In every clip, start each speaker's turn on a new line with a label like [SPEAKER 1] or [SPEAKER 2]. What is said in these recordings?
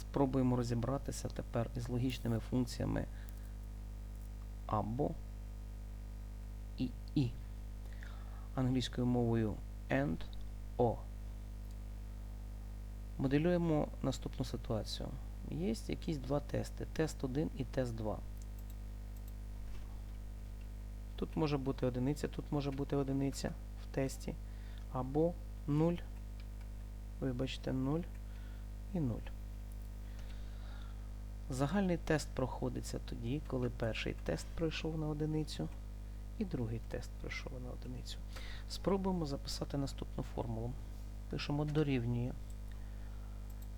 [SPEAKER 1] Спробуємо розібратися тепер із логічними функціями або і і. Англійською мовою and or. Моделюємо наступну ситуацію. Є якісь два тести. Тест 1 і тест 2. Тут може бути одиниця, тут може бути одиниця в тесті. Або 0. Вибачте, 0 і 0. Загальний тест проходиться тоді, коли перший тест пройшов на одиницю і другий тест пройшов на одиницю. Спробуємо записати наступну формулу. Пишемо дорівнює.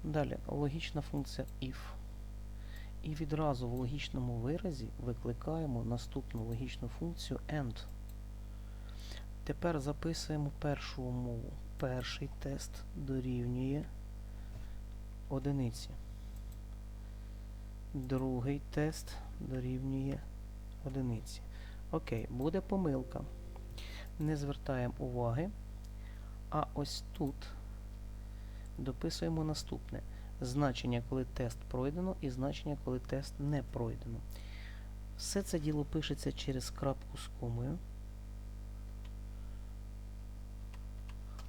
[SPEAKER 1] Далі логічна функція if. І відразу в логічному виразі викликаємо наступну логічну функцію AND. Тепер записуємо першу умову. Перший тест дорівнює одиниці. Другий тест дорівнює одиниці. Окей, буде помилка. Не звертаємо уваги. А ось тут дописуємо наступне. Значення, коли тест пройдено, і значення, коли тест не пройдено. Все це діло пишеться через крапку з комою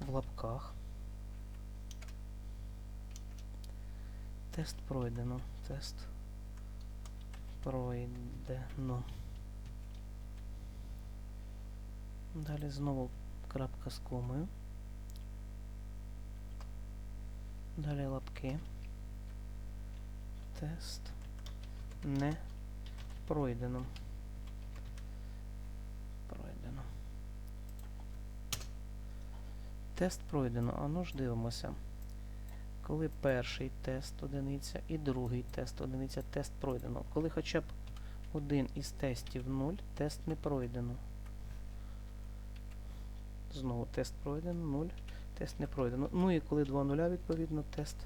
[SPEAKER 1] в лапках. Тест пройдено. Тест пройдено. Далі знову крапка з комою. Далі лапки. Тест не пройдено. Пройдено. Тест пройдено. А ну ж дивимося. Коли перший тест одиниця і другий тест одиниця, тест пройдено. Коли хоча б один із тестів 0, тест не пройдено. Знову тест пройдено, 0, тест не пройдено. Ну і коли два нуля, відповідно, тест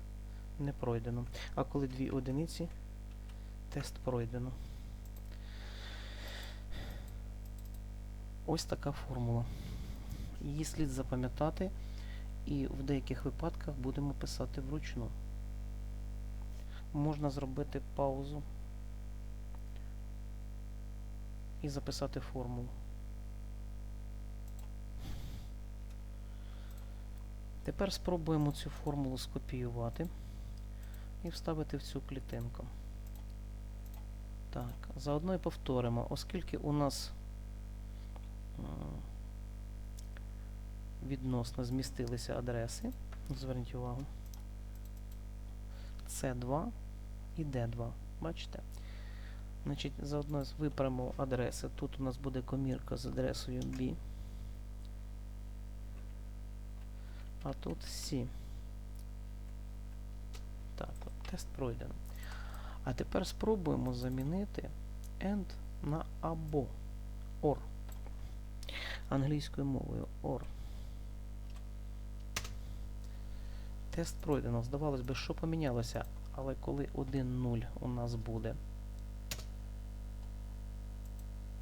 [SPEAKER 1] не пройдено. А коли дві одиниці, тест пройдено. Ось така формула. Її слід запам'ятати, і в деяких випадках будемо писати вручну. Можна зробити паузу і записати формулу. Тепер спробуємо цю формулу скопіювати і вставити в цю клітинку. Так, заодно і повторимо, оскільки у нас відносно змістилися адреси, зверніть увагу, С2 і Д2. Бачите? Значить, заодно виправимо адреси. Тут у нас буде комірка з адресою B. А тут Сі. Так, тест пройдено. А тепер спробуємо замінити AND на або OR. Англійською мовою OR. Тест пройдено. Здавалось би, що помінялося, але коли 1-0 у нас буде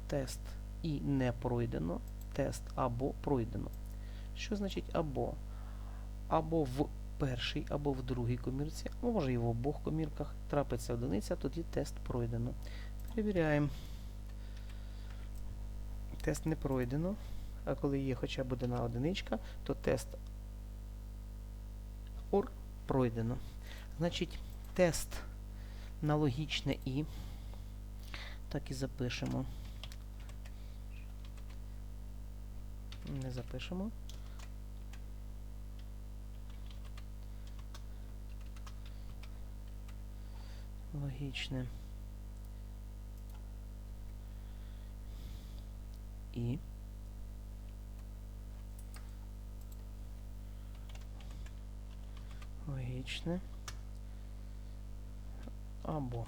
[SPEAKER 1] тест і не пройдено, тест або пройдено. Що значить або? Або в першій, або в другій комірці, може і в обох комірках трапиться одиниця, тоді тест пройдено. Перевіряємо. Тест не пройдено. А коли є хоча б одна одиничка, то тест OR пройдено. Значить, тест на логічне І. Так і запишемо. Не запишемо. Логічне. І. Логічне. Або.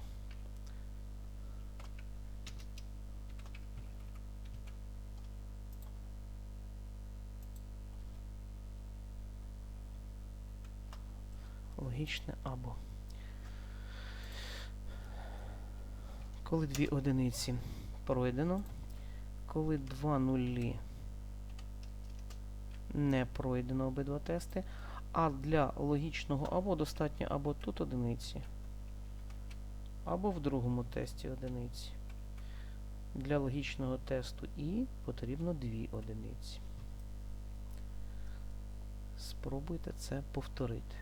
[SPEAKER 1] Логічне або. Коли дві одиниці пройдено, коли два нулі не пройдено обидва тести, а для логічного або достатньо або тут одиниці, або в другому тесті одиниці. Для логічного тесту І потрібно дві одиниці. Спробуйте це повторити.